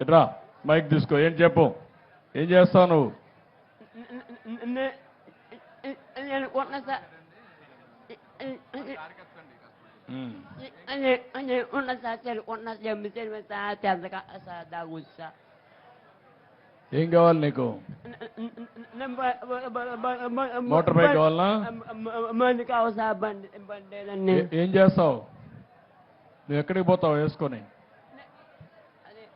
ఇట్రా మైక్ తీసుకో ఏం చెప్పు ఏం చేస్తావు నువ్వు ఏం కావాలి నీకు మోటార్ బైక్ కావాలి ఏం చేస్తావు నువ్వు ఎక్కడికి పోతావు వేసుకొని అదే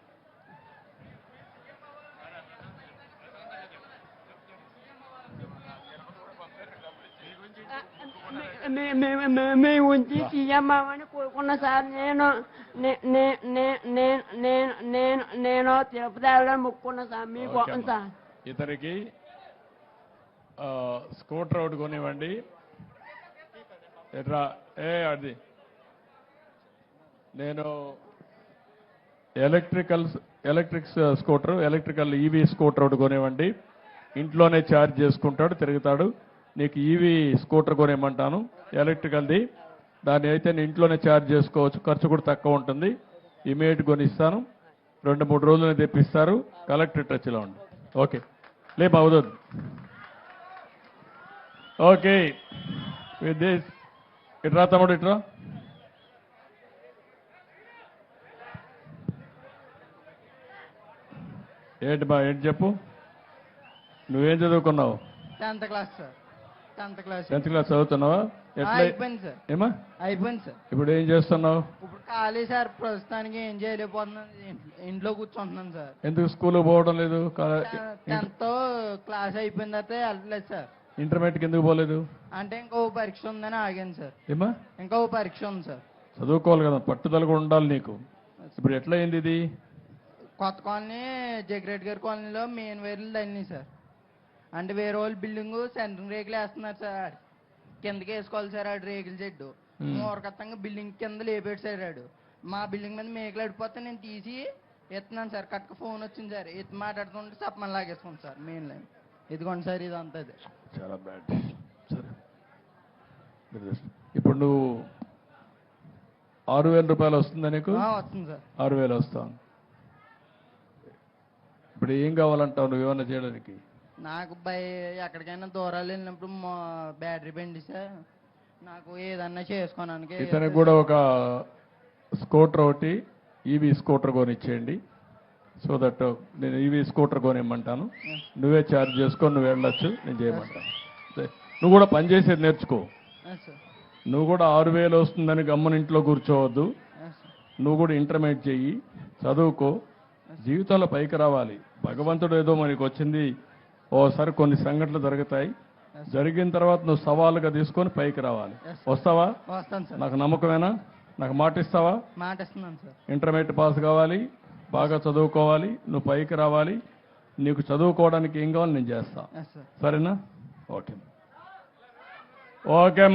మే- మే- మే- మే ఉంచి తీయమ్మని కోరుకున్న సార్ నేను నేను తిరుపతి మొక్కుకున్న సార్ ఓకే అమ్మా. సార్ ఇతనికి స్కూటర్ ఒకటి కొనివ్వండి. ఎట్రా ఏ అది. నేను electrical electric scooter electrical EV scooter ఒకటి కొనివ్వండి. ఇంట్లోనే ఛార్జ్ చేసుకుంటాడు తిరుగుతాడు. నీకు ఈవీ స్కూటర్ కొనివ్వమంటాను ఎలక్ట్రికల్ది దాన్ని అయితే నేను ఇంట్లోనే ఛార్జ్ చేసుకోవచ్చు ఖర్చు కూడా తక్కువ ఉంటుంది. ఇమీడియట్ కొనిస్తాను. రెండు మూడు రోజులు తెప్పిస్తారు. కలెక్టర్ టచ్లో ఉండి. ఓకే. లే బాగుదోదు ఓకే. With this. ఇట్రా తమ్ముడు ఇట్రా ఏంటి బా ఏంటి చెప్పు? నువ్వేం చదువుకున్నావు? Tenth class sir. Tenth class. Tenth class చదువుతున్నావా? ఎట్లా? అయిపోయింది సార్. ఏమా? అయిపోయింది సార్. ఇప్పుడు ఏం చేస్తున్నావు? ఇప్పుడు ఖాళీ సార్ ప్రస్తుతానికి ఏం చేయలేకపోతున్నాను. ఇంట్- ఇంట్లో కూర్చుంటున్నాను సార్. ఎందుకు స్కూల్ పోవడం లేదు? టెన్త్ క్లాస్ అయిపోయిన తర్వాత వెళ్ళలేదు సార్. ఇంటర్మీడియట్కి ఎందుకు పోలేదు? అంటే ఇంకో పరీక్ష ఉందని ఆగాను సార్. ఏమా? ఇంకో పరీక్ష ఉంది సార్. చదువుకోవాలి కదా పట్టుదల కూడా ఉండాలి నీకు. ఇప్పుడు ఎట్లా అయింది ఇది? కొత్త కాలనీ జగ్రెడ్ గారి కాలనీలో మెయిన్ వైర్లు తగిలినాయి సార్. అంటే వేరే వాళ్ళు బిల్డింగ్ సెంట్రింగ్ రేకులు వేస్తున్నారు సార్. కిందకి వేసుకోవాలి సార్ ఆడు రేకుల చెడ్డు. మూరకత్తంగా బిల్డింగ్ కింద లేపాడు సార్ ఆడు. మా బిల్డింగ్ మీద మేకలు అడిపోతే నేను తీసి ఎత్తున్నాను సార్. కట్టుకు ఫోన్ వచ్చింది సార్. ఎత్తి మాట్లాడుతుంటే సప్పమని లాగేసుకోండి సార్ మెయిన్ లైన్. ఇదిగోండి సార్ ఇది అంతా ఇది. చాలా బ్యాడ్. సరే. ఇప్పుడు నువ్వు ఆరు వేల రూపాయలు వస్తుందా నీకు? వస్తుంది సార్. ఆరు వేలు వస్తాను ఇప్పుడు ఏం కావాలంటావు నువ్వు ఏమన్నా చేయడానికి? నాకు బై ఎక్కడికైనా దూరాలు వెళ్ళినప్పుడు మా బ్యాటరీ బండి సార్ నాకు ఏదన్నా చేసుకోవడానికి ఇతనికి కూడా ఒక స్కూటర్ ఒకటి ఈవీ స్కూటర్ కొనిచ్చేయండి. సో దట్ నేను ఈవీ స్కూటర్ కొనిమ్మంటాను. నువ్వే ఛార్జ్ చేసుకొని నువ్వు వెళ్ళొచ్చు నేను చేయమంటాను. నువ్వు కూడా పని చేసేది నేర్చుకో. నువ్వు కూడా ఆరు వేలు వస్తుందని గమ్మని ఇంట్లో కూర్చోవద్దు. నువ్వు కూడా ఇంటర్మీడియట్ చెయ్యి చదువుకో. జీవితంలో పైకి రావాలి. భగవంతుడు ఏదో మనకి వచ్చింది ఓసారి కొన్ని సంఘటనలు జరుగుతాయి. జరిగిన తర్వాత నువ్వు సవాలుగా తీసుకొని పైకి రావాలి. వస్తావా? వస్తాను సార్ నాకు నమ్మకమేనా? నాకు మాట ఇస్తావా? మాట ఇస్తున్నాను సార్ ఇంటర్మీడియట్ పాస్ కావాలి. బాగా చదువుకోవాలి. నువ్వు పైకి రావాలి. నీకు చదువుకోవడానికి ఏం కావాలి నేను చేస్తా. సరేనా? ఓకే. ఓకే